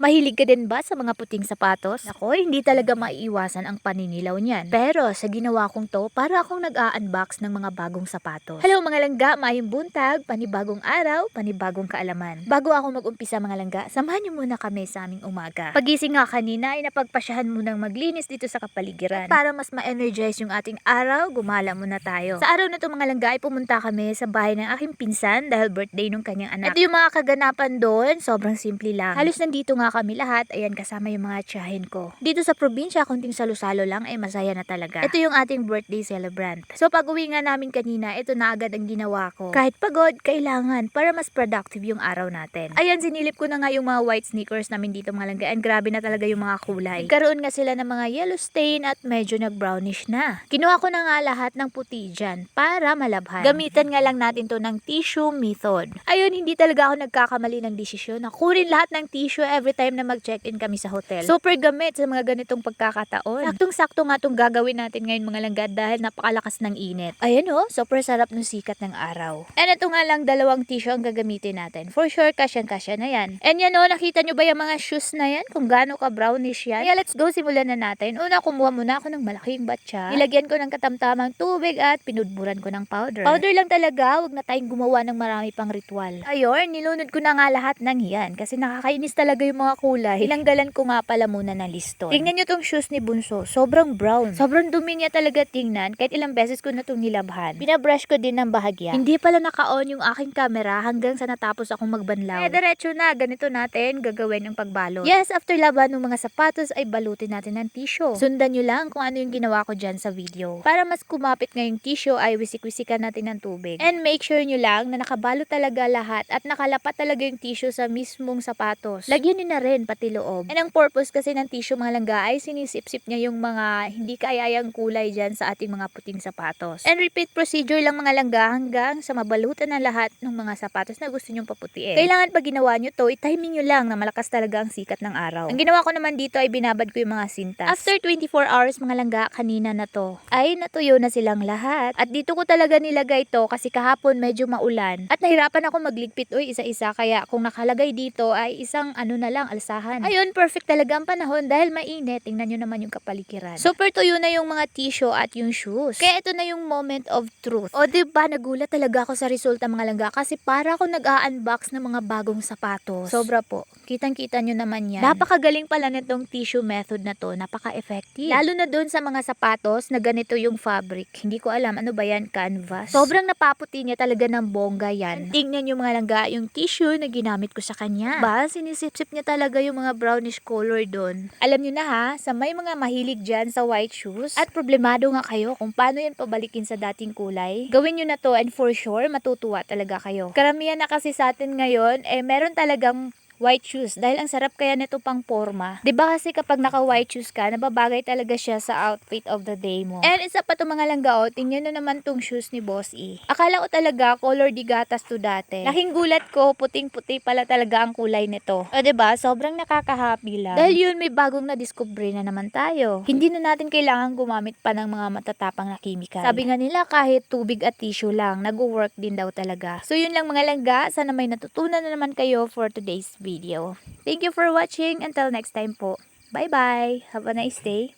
Mahilig ka din ba sa mga puting sapatos? Ako, hindi talaga maiiwasan ang paninilaw niyan. Pero sa ginawa kong to, para akong nag-a-unbox ng mga bagong sapatos. Hello mga langga, mahing buntag, panibagong araw, panibagong kaalaman. Bago ako mag-umpisa mga langga, samahan niyo muna kami sa aming umaga. Pagising nga kanina ay napagpasyahan munang maglinis dito sa kapaligiran. At para mas ma-energize yung ating araw, gumala muna tayo. Sa araw na to mga langga ay pumunta kami sa bahay ng aking pinsan dahil birthday nung kanyang anak. Ito yung mga kaganapan doon, sobrang simple lang. Halos nandito nga kami lahat, ayan kasama yung mga tiyahin ko. Dito sa probinsya, kunting salo-salo lang ay masaya na talaga. Ito yung ating birthday celebrant. So pag uwi nga namin kanina, ito na agad ang ginawa ko. Kahit pagod, kailangan para mas productive yung araw natin. Ayan, sinilip ko na nga yung mga white sneakers namin dito mga langga. And grabe na talaga yung mga kulay. Karoon nga sila ng mga yellow stain at medyo nag-brownish na. Kinuha ko na nga lahat ng puti dyan para malabhan. Gamitan nga lang natin to ng tissue method. Ayun, hindi talaga ako nagkakamali ng desisyon. Nakunin lahat ng tissue every time na mag-check-in kami sa hotel. Super gamit sa mga ganitong pagkakataon. Saktong-sakto nga itong gagawin natin ngayon mga langga dahil napakalakas ng init. Ayan oh, super sarap ng sikat ng araw. And ito nga lang dalawang tissue ang gagamitin natin. For sure, kasyang-kasya na yan. And yan oh, nakita nyo ba yung mga shoes na yan? Kung gaano ka brownish yan? Kaya let's go, simulan na natin. Una, kumuha muna ako ng malaking batya. Nilagyan ko ng katamtamang tubig at pinudburan ko ng powder. Powder lang talaga, wag na tayong gumawa ng marami pang ritual. Ayun, nilunod ko na nga lahat ng yan kasi nakakainis talaga yung mga kulay. Ilanggalan ko nga pala muna ng liston. Tingnan nyo tong shoes ni Bunso, sobrang brown. Sobrang dumi niya talaga tingnan kahit ilang beses ko na itong nilabhan. Binabrush ko din ng bahagya. Hindi pala naka-on yung aking camera hanggang sa natapos akong magbanlaw. Eh, diretso na. Ganito natin gagawin yung pagbalot. Yes, after laban ng mga sapatos ay balutin natin ng tissue. Sundan nyo lang kung ano yung ginawa ko dyan sa video. Para mas kumapit ngayong tissue ay wisik-wisikan natin ng tubig. And make sure nyo lang na nakabalot talaga lahat at nakalapat talaga yung tissue sa mismong sapatos. Lagyan na rin pati loob. And ang purpose kasi ng tissue mga langga ay sinisip-sip niya yung mga hindi kaayayang kulay dyan sa ating mga puting sapatos. And repeat procedure lang mga langga hanggang sa mabalutan na lahat ng mga sapatos na gusto nyong paputiin. Kailangan pag ginawa nyo to, i-timing nyo lang na malakas talaga ang sikat ng araw. Ang ginawa ko naman dito ay binabad ko yung mga sintas. After 24 hours mga langga kanina na to, ay natuyo na silang lahat. At dito ko talaga nilagay to kasi kahapon medyo maulan. At nahirapan ako magligpit uy isa-isa kaya kung nakalagay dito ay isang ano na lang alsahan. Ayun, perfect talaga ang panahon dahil mainit. Tingnan nyo naman yung kapaligiran. Super tuyo na yung mga tissue at yung shoes. Kaya ito na yung moment of truth. O diba, nagulat talaga ako sa resulta mga langga kasi para ako nag-a-unbox ng mga bagong sapatos. Sobra po. Kitang-kita nyo naman yan. Napakagaling pala nitong tissue method na to. Napaka-effective. Lalo na doon sa mga sapatos na ganito yung fabric. Hindi ko alam ano ba yan, canvas. Sobrang napaputi niya talaga ng bongga yan. Tingnan nyo mga langga, yung tissue na ginamit ko sa kanya. Ba, sinisip-sip niya talaga yung mga brownish color doon. Alam nyo na ha, sa may mga mahilig dyan sa white shoes, at problemado nga kayo kung paano yan pabalikin sa dating kulay, gawin nyo na to and for sure, matutuwa talaga kayo. Karamihan na kasi sa atin ngayon, eh meron talagang white shoes dahil ang sarap kaya nito pang forma. ba kasi kapag naka white shoes ka, nababagay talaga siya sa outfit of the day mo. And isa pa to mga langgao, tingnan nyo naman tong shoes ni Boss E. Akala ko talaga color di gatas to dati. Laking gulat ko, puting-puti pala talaga ang kulay nito. O ba? Sobrang nakaka-happy lang. Dahil yun may bagong na-discover na naman tayo. Hindi na natin kailangan gumamit pa ng mga matatapang na chemical. Sabi nga nila kahit tubig at tissue lang, nag-work din daw talaga. So yun lang mga langga, sana may natutunan na naman kayo for today's video. Thank you for watching. Until next time po. Bye-bye. Have a nice day.